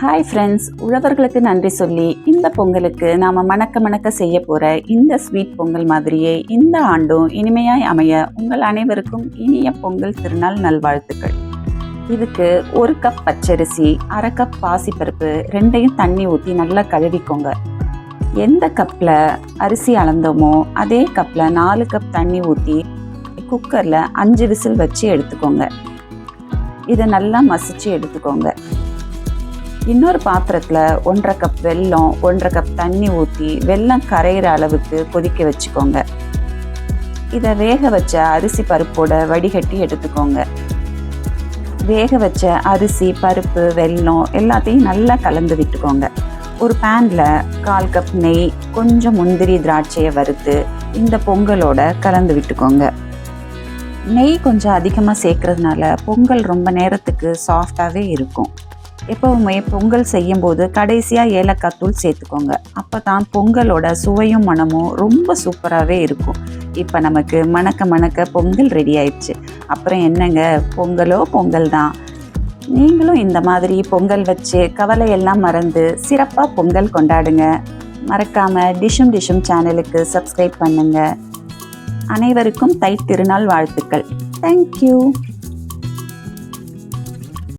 Hi friends உழவர்களுக்கு நன்றி சொல்லி இந்த பொங்கலுக்கு நாம் மணக்க மணக்க செய்ய போகிற இந்த ஸ்வீட் பொங்கல் மாதிரியே இந்த ஆண்டும் இனிமையாய் அமைய உங்கள் அனைவருக்கும் இனிய பொங்கல் திருநாள் நல்வாழ்த்துக்கள். இதுக்கு ஒரு கப் பச்சரிசி அரை கப் பாசிப்பருப்பு ரெண்டையும் தண்ணி ஊற்றி நல்லா கழுவிக்கோங்க. எந்த கப்பில் அரிசி அளந்தோமோ அதே கப்பில் நாலு கப் தண்ணி ஊற்றி குக்கரில் அஞ்சு விசில் வச்சு எடுத்துக்கோங்க. இதை நல்லா மசிச்சு எடுத்துக்கோங்க. இன்னொரு பாத்திரத்தில் ஒன்றரை கப் வெல்லம் ஒன்றரை கப் தண்ணி ஊற்றி வெல்லம் கரையிற அளவுக்கு கொதிக்க வச்சுக்கோங்க. இதை வேக வச்ச அரிசி பருப்போட வடிகட்டி எடுத்துக்கோங்க. வேக வச்ச அரிசி பருப்பு வெல்லம் எல்லாத்தையும் நல்லா கலந்து விட்டுக்கோங்க. ஒரு பேனில் கால் கப் நெய் கொஞ்சம் முந்திரி திராட்சையை வறுத்து இந்த பொங்கலோட கலந்து விட்டுக்கோங்க. நெய் கொஞ்சம் அதிகமாக சேர்க்கறதுனால பொங்கல் ரொம்ப நேரத்துக்கு சாஃப்டாகவே இருக்கும். எப்போவுமே பொங்கல் செய்யும்போது கடைசியாக ஏலக்காய் தூள் சேர்த்துக்கோங்க. அப்போ தான் பொங்கலோட சுவையும் மனமும் ரொம்ப சூப்பராகவே இருக்கும். இப்போ நமக்கு மணக்க மணக்க பொங்கல் ரெடி ஆயிடுச்சு. அப்புறம் என்னங்க? பொங்கலோ பொங்கல் தான். நீங்களும் இந்த மாதிரி பொங்கல் வச்சு கவலையெல்லாம் மறந்து சிறப்பாக பொங்கல் கொண்டாடுங்க. மறக்காமல் டிஷும் டிஷும் சேனலுக்கு சப்ஸ்கிரைப் பண்ணுங்கள் அனைவருக்கும் தை திருநாள் வாழ்த்துக்கள். தேங்க்யூ